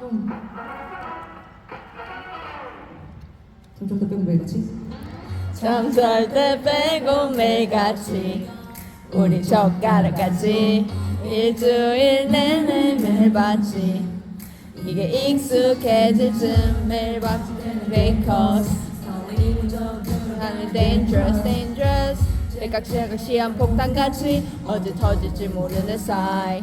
똥. 점점 더 빼고 매일같이. 잠잘 때 빼고 매일같이 우리 젓가락같이 일주일 내내 매일 봤지 이게 익숙해질 쯤 매일 봤지 because 하늘 dangerous dangerous 백각시각 시한 폭탄같이 언제 터질지 모르는 사이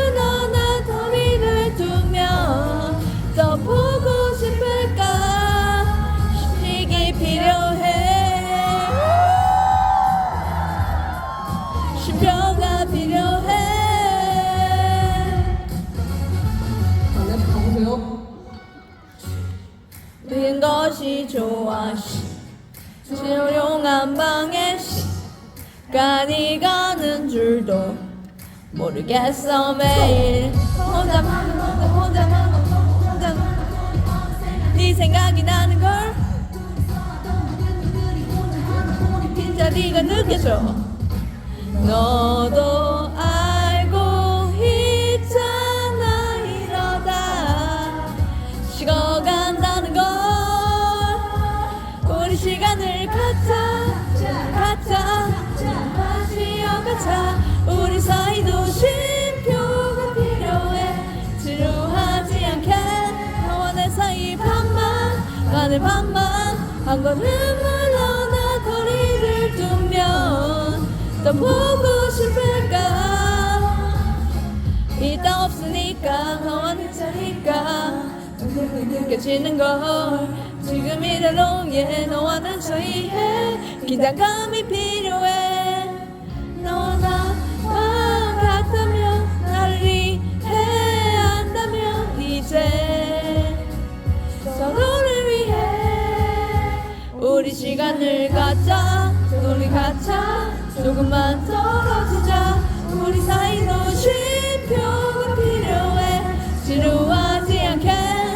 는 것이 좋아 시. 조용한 방에 시간이 가는 줄도 모르겠어 매일 혼자만 혼자 혼자만 혼자 네 생각이 나는 걸 빈자리가 느껴져 너도 가는 반만 한 걸음을 너나 거리를 두면 더 보고 싶을까? 이따 없으니까 너와 내 차이가 느껴지는 걸 지금 이대로 예 너와 난 사이에 긴장감이 필요해. 너와 나와 같다면 나를 이해한다면 이제 우리 시간을 갖자. 우리 갖자 조금만 떨어지자. 우리 사이로 쉼표가 필요해. 지루하지 않게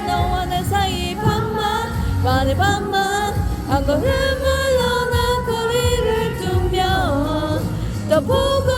너와 내 사이 밤만 만의 밤만. 한 걸음 물러나 거리를 두며 더 보고